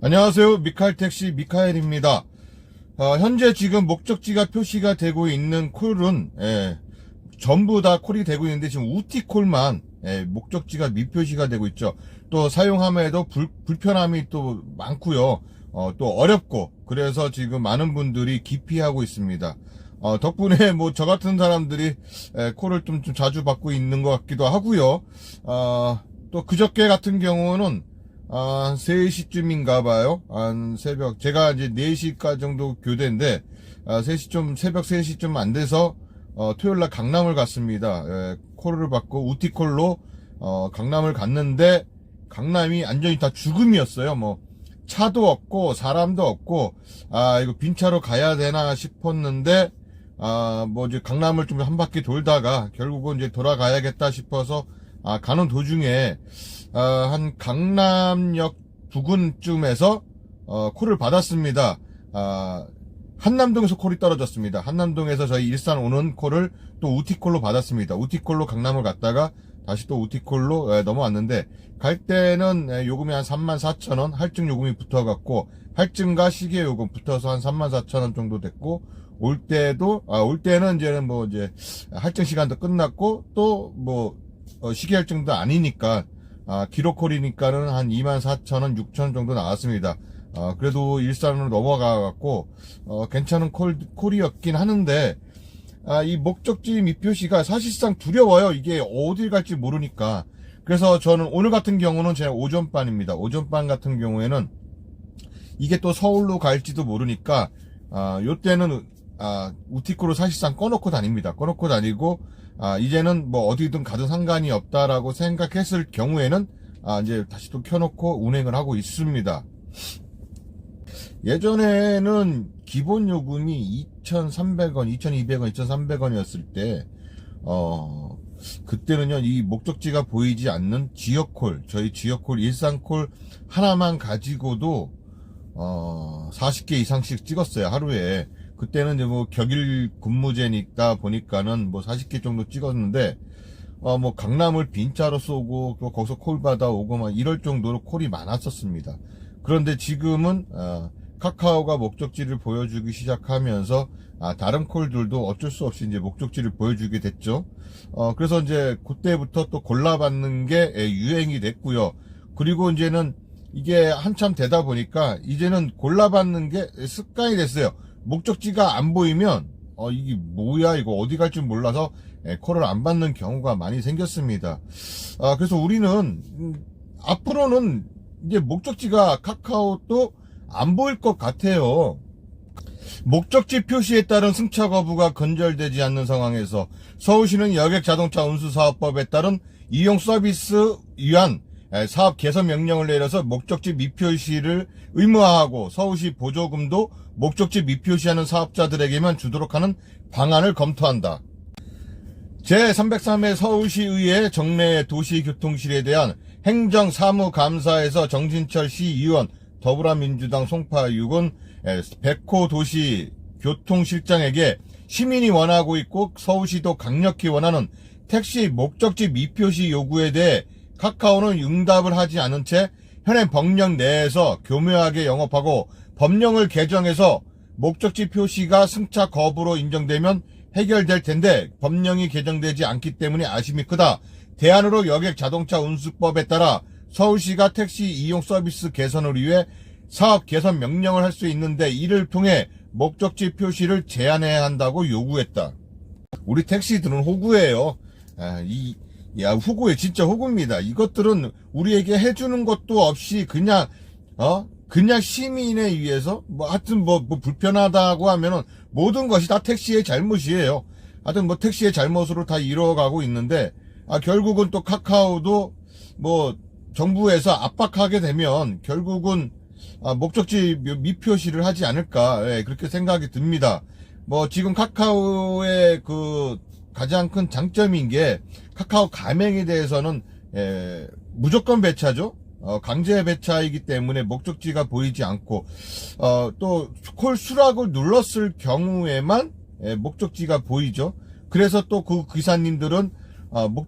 안녕하세요. 미카엘택시 미카엘입니다. 어, 현재 지금 목적지가 표시가 되고 있는 콜은 예, 전부 다 콜이 되고 있는데 지금 우티콜만 예, 목적지가 미표시가 되고 있죠. 또 사용함에도 불, 불편함이 또 많고요. 어, 또 어렵고 그래서 지금 많은 분들이 기피하고 있습니다. 어, 덕분에 뭐 저 같은 사람들이 예, 콜을 좀, 좀 자주 받고 있는 것 같기도 하고요. 어, 또 그저께 같은 경우는 아, 3시쯤인가 봐요. 한 새벽, 제가 이제 4시까지 정도 교대인데, 아, 3시 좀, 새벽 3시쯤 안 돼서, 어, 토요일 날 강남을 갔습니다. 예, 콜을 받고, 우티콜로, 어, 강남을 갔는데, 강남이 완전히 다 죽음이었어요. 뭐, 차도 없고, 사람도 없고, 아, 이거 빈차로 가야 되나 싶었는데, 아, 뭐, 이제 강남을 좀 한 바퀴 돌다가, 결국은 이제 돌아가야겠다 싶어서, 아, 가는 도중에, 어, 한 강남역 부근쯤에서 어, 콜을 받았습니다. 아, 한남동에서 콜이 떨어졌습니다. 한남동에서 저희 일산 오는 콜을 또 우티콜로 받았습니다. 우티콜로 강남을 갔다가 다시 또 우티콜로 예, 넘어왔는데 갈 때는 예, 요금이 한 3만 4천 원 할증 요금이 붙어갖고 할증과 시계 요금 붙어서 한 3만 4천 원 정도 됐고 올 때도 아, 올 때는 이제는 뭐 이제 할증 시간도 끝났고 또 뭐 시계 할증도 아니니까 아, 기록콜이니까는 한 24,000원, 6,000원 정도 나왔습니다. 아, 그래도 일산으로 넘어가갖고, 어, 괜찮은 콜, 콜이었긴 하는데, 아, 이 목적지 미표시가 사실상 두려워요. 이게 어딜 갈지 모르니까. 그래서 저는 오늘 같은 경우는 제 오전반입니다. 오전반 같은 경우에는 이게 또 서울로 갈지도 모르니까, 아, 요 때는, 아, 우티코로 사실상 꺼놓고 다닙니다. 꺼놓고 다니고, 아, 이제는 뭐 어디든 가도 상관이 없다라고 생각했을 경우에는, 아, 이제 다시 또 켜놓고 운행을 하고 있습니다. 예전에는 기본 요금이 2,300원, 2,200원, 2,300원이었을 때, 어, 그때는요, 이 목적지가 보이지 않는 지역콜, 저희 지역콜, 일산콜 하나만 가지고도, 어, 40개 이상씩 찍었어요, 하루에. 그때는 이제 뭐 격일 근무제니까 보니까는 뭐 40개 정도 찍었는데, 어, 뭐 강남을 빈차로 쏘고, 또 거기서 콜 받아오고 막 이럴 정도로 콜이 많았었습니다. 그런데 지금은, 어, 카카오가 목적지를 보여주기 시작하면서, 아, 다른 콜들도 어쩔 수 없이 이제 목적지를 보여주게 됐죠. 어, 그래서 이제 그때부터 또 골라받는 게 예, 유행이 됐고요. 그리고 이제는 이게 한참 되다 보니까 이제는 골라받는 게 습관이 됐어요. 목적지가 안 보이면 어 이게 뭐야 이거 어디 갈줄 몰라서 예, 콜을 안 받는 경우가 많이 생겼습니다. 아 그래서 우리는 음, 앞으로는 이제 목적지가 카카오도 안 보일 것 같아요. 목적지 표시에 따른 승차 거부가 건절되지 않는 상황에서 서울시는 여객 자동차 운수 사업법에 따른 이용 서비스 위한 에, 사업 개선 명령을 내려서 목적지 미표시를 의무화하고 서울시 보조금도 목적지 미표시하는 사업자들에게만 주도록 하는 방안을 검토한다. 제303회 서울시의회 정례 도시교통실에 대한 행정사무감사에서 정진철 시의원 더불어민주당 송파육은 백호 도시 교통실장에게 시민이 원하고 있고 서울시도 강력히 원하는 택시 목적지 미표시 요구에 대해 카카오는 응답을 하지 않은 채 현행 법령 내에서 교묘하게 영업하고 법령을 개정해서 목적지 표시가 승차 거부로 인정되면 해결될 텐데 법령이 개정되지 않기 때문에 아쉬움이 크다. 대안으로 여객 자동차 운수법에 따라 서울시가 택시 이용 서비스 개선을 위해 사업 개선 명령을 할 수 있는데 이를 통해 목적지 표시를 제한해야 한다고 요구했다. 우리 택시들은 호구예요. 아, 이, 야, 호구예, 진짜 호구입니다. 이것들은 우리에게 해주는 것도 없이 그냥, 어? 그냥 시민에 의해서, 뭐, 하여튼 뭐, 뭐 불편하다고 하면은 모든 것이 다 택시의 잘못이에요. 하여튼 뭐 택시의 잘못으로 다 이루어가고 있는데, 아, 결국은 또 카카오도 뭐, 정부에서 압박하게 되면 결국은 아, 목적지 미- 미표시를 하지 않을까 예, 그렇게 생각이 듭니다. 뭐 지금 카카오의 그 가장 큰 장점인 게 카카오 가맹에 대해서는 예, 무조건 배차죠. 어, 강제 배차이기 때문에 목적지가 보이지 않고 어, 또콜 수락을 눌렀을 경우에만 예, 목적지가 보이죠. 그래서 또 그 기사님들은 어, 목,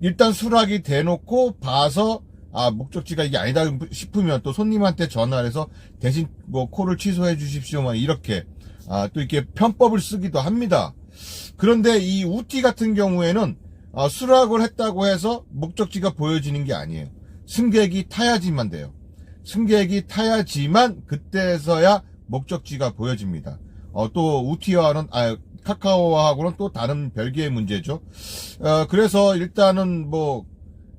일단 수락이 돼놓고 봐서 아 목적지가 이게 아니다 싶으면 또 손님한테 전화를 해서 대신 뭐 콜을 취소해 주십시오 막 이렇게 아 또 이렇게 편법을 쓰기도 합니다. 그런데 이 우티 같은 경우에는 아, 수락을 했다고 해서 목적지가 보여지는 게 아니에요. 승객이 타야지만 돼요. 승객이 타야지만 그때서야 목적지가 보여집니다. 어, 또 우티와는 아 카카오하고는 또 다른 별개의 문제죠. 어, 그래서 일단은 뭐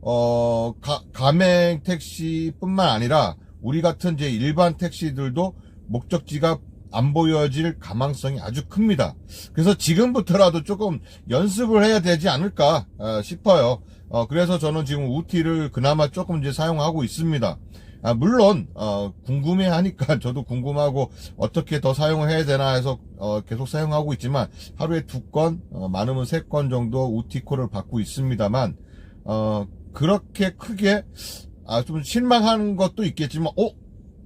어, 가, 가맹 택시뿐만 아니라 우리 같은 이제 일반 택시들도 목적지가 안 보여질 가망성이 아주 큽니다. 그래서 지금부터라도 조금 연습을 해야 되지 않을까 어, 싶어요. 어, 그래서 저는 지금 우티를 그나마 조금 이제 사용하고 있습니다. 아, 물론 어, 궁금해하니까 저도 궁금하고 어떻게 더 사용을 해야 되나 해서 어, 계속 사용하고 있지만 하루에 두 건, 어, 많으면 세 건 정도 우티콜을 받고 있습니다만 어, 그렇게 크게 아, 좀 실망하는 것도 있겠지만 어?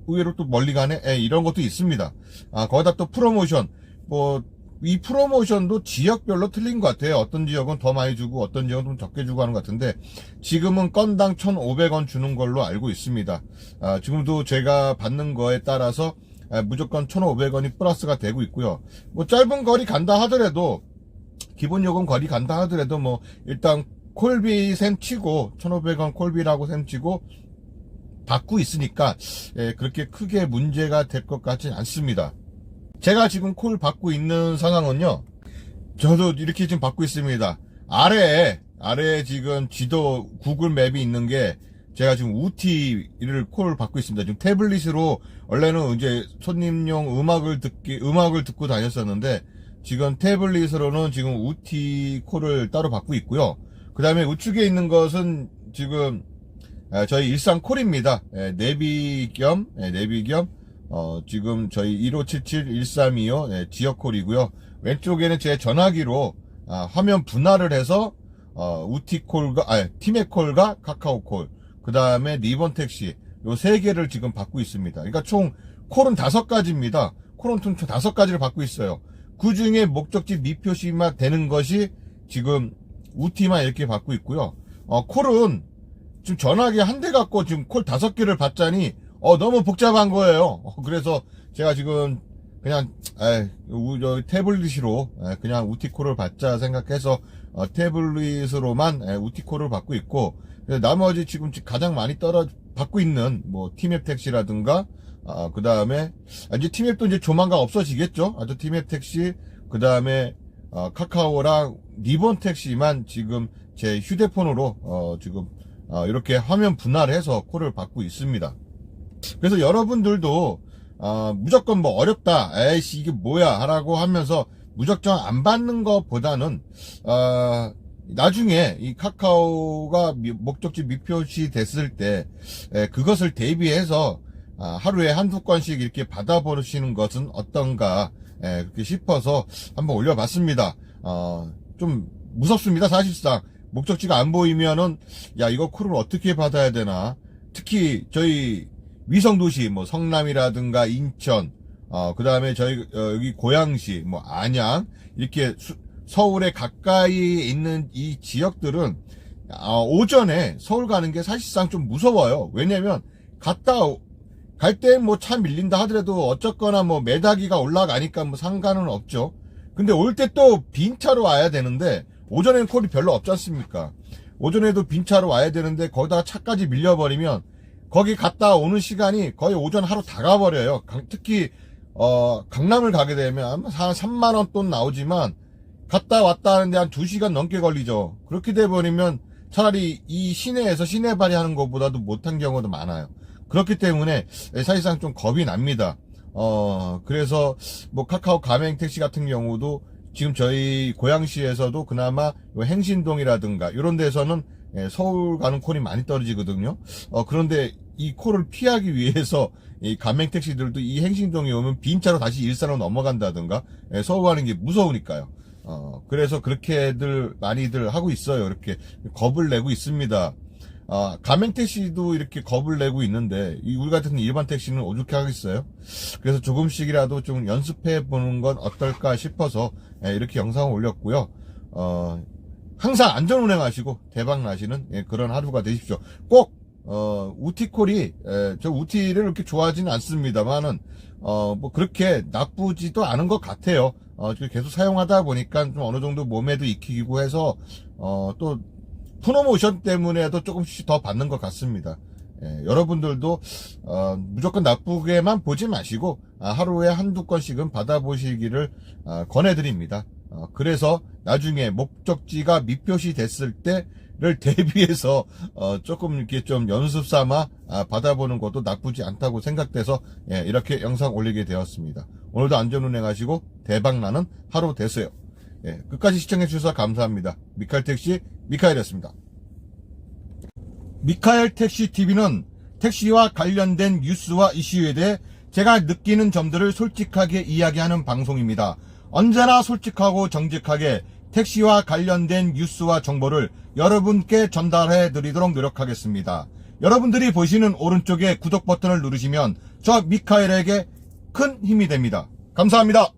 의외로 또 멀리 가네? 예, 이런 것도 있습니다. 아, 거기다 또 프로모션 뭐 이 프로모션도 지역별로 틀린 것 같아요. 어떤 지역은 더 많이 주고 어떤 지역은 좀 적게 주고 하는 것 같은데 지금은 건당 1,500원 주는 걸로 알고 있습니다. 아, 지금도 제가 받는 거에 따라서 아, 무조건 1,500원이 플러스가 되고 있고요. 뭐 짧은 거리 간다 하더라도 기본 요금 거리 간다 하더라도 뭐 일단 콜비 셈 치고 1,500원 콜비라고 셈 치고 받고 있으니까 예, 그렇게 크게 문제가 될 것 같지는 않습니다. 제가 지금 콜 받고 있는 상황은요. 저도 이렇게 지금 받고 있습니다. 아래에 아래에 지금 지도 구글 맵이 있는 게 제가 지금 우티를 콜 받고 있습니다. 지금 태블릿으로 원래는 이제 손님용 음악을 듣기 음악을 듣고 다녔었는데 지금 태블릿으로는 지금 우티 콜을 따로 받고 있고요. 그 다음에 우측에 있는 것은 지금 아, 저희 일산 콜입니다. 예, 내비 겸 예, 내비 겸 어, 지금 저희 1577-1325 예, 지역 콜이고요. 왼쪽에는 제 전화기로 아, 화면 분할을 해서 어, 우티콜과 아 티메콜과 카카오콜 그 다음에 리본 택시 요 세 개를 지금 받고 있습니다. 그러니까 총 콜은 다섯 가지입니다. 콜은 총 다섯 가지를 받고 있어요. 그 중에 목적지 미표시만 되는 것이 지금 우티만 이렇게 받고 있고요. 어, 콜은 지금 전화기 한 대 갖고 지금 콜 다섯 개를 받자니 어 너무 복잡한 거예요. 어, 그래서 제가 지금 그냥 에, 우, 저, 태블릿으로 에, 그냥 우티콜을 받자 생각해서 어, 태블릿으로만 에, 우티콜을 받고 있고 나머지 지금 가장 많이 떨어 받고 있는 뭐 티맵 택시라든가 아, 그 다음에 이제 티맵도 이제 조만간 없어지겠죠. 아주 티맵 택시 그 다음에 어, 카카오랑 리본 택시만 지금 제 휴대폰으로 어, 지금 어, 이렇게 화면 분할해서 콜을 받고 있습니다. 그래서 여러분들도 어, 무조건 뭐 어렵다, 에이씨 이게 뭐야 하라고 하면서 무작정 안 받는 것보다는 어, 나중에 이 카카오가 미- 목적지 미표시 됐을 때 에, 그것을 대비해서 아, 하루에 한두 건씩 이렇게 받아보시는 것은 어떤가 에, 그렇게 싶어서 한번 올려봤습니다. 어, 좀 무섭습니다 사실상 목적지가 안 보이면은 야 이거 콜을 어떻게 받아야 되나? 특히 저희 위성 도시 뭐 성남이라든가 인천 어 그 다음에 저희 어, 여기 고양시 뭐 안양 이렇게 수- 서울에 가까이 있는 이 지역들은 어, 오전에 서울 가는 게 사실상 좀 무서워요. 왜냐면 갔다 갈 때 뭐 차 밀린다 하더라도 어쨌거나 뭐 매다기가 올라가니까 뭐 상관은 없죠. 근데 올 때 또 빈 차로 와야 되는데 오전에는 콜이 별로 없지 않습니까? 오전에도 빈 차로 와야 되는데 거기다가 차까지 밀려버리면 거기 갔다 오는 시간이 거의 오전 하루 다 가버려요. 강- 특히 어, 강남을 가게 되면 한 3만 원 돈 나오지만 갔다 왔다 하는데 한 2시간 넘게 걸리죠. 그렇게 돼 버리면 차라리 이 시내에서 시내 발휘하는 것보다도 못한 경우도 많아요. 그렇기 때문에 사실상 좀 겁이 납니다. 어, 그래서 뭐 카카오 가맹 택시 같은 경우도 지금 저희 고양시에서도 그나마 요 행신동이라든가 이런 데서는 예, 서울 가는 콜이 많이 떨어지거든요. 어, 그런데 이 콜을 피하기 위해서 이 가맹 택시들도 이 행신동에 오면 빈차로 다시 일산으로 넘어간다든가 예, 서울 가는 게 무서우니까요. 어, 그래서 그렇게들 많이들 하고 있어요. 이렇게 겁을 내고 있습니다. 아, 가맹 택시도 이렇게 겁을 내고 있는데 이 우리 같은 일반 택시는 어떻게 하겠어요? 그래서 조금씩이라도 좀 연습해 보는 건 어떨까 싶어서 예, 이렇게 영상을 올렸고요. 어, 항상 안전 운행하시고 대박 나시는 예, 그런 하루가 되십시오. 꼭 어, 우티콜이, 에, 저 우티를 이렇게 좋아하지는 않습니다만은, 어, 뭐, 그렇게 나쁘지도 않은 것 같아요. 어, 계속 사용하다 보니까 좀 어느 정도 몸에도 익히고 해서, 어, 또, 프로모션 때문에도 조금씩 더 받는 것 같습니다. 예, 여러분들도, 어, 무조건 나쁘게만 보지 마시고, 아, 하루에 한두 건씩은 받아보시기를, 아, 권해드립니다. 어, 그래서 나중에 목적지가 미표시 됐을 때를 대비해서 어, 조금 이렇게 좀 연습 삼아 아, 받아보는 것도 나쁘지 않다고 생각돼서 예, 이렇게 영상 올리게 되었습니다. 오늘도 안전운행하시고 대박나는 하루 되세요. 예, 끝까지 시청해 주셔서 감사합니다. 미카엘 택시 미카엘이었습니다. 미카엘 택시 TV는 택시와 관련된 뉴스와 이슈에 대해 제가 느끼는 점들을 솔직하게 이야기하는 방송입니다. 언제나 솔직하고 정직하게 택시와 관련된 뉴스와 정보를 여러분께 전달해 드리도록 노력하겠습니다. 여러분들이 보시는 오른쪽에 구독 버튼을 누르시면 저 미카엘에게 큰 힘이 됩니다. 감사합니다.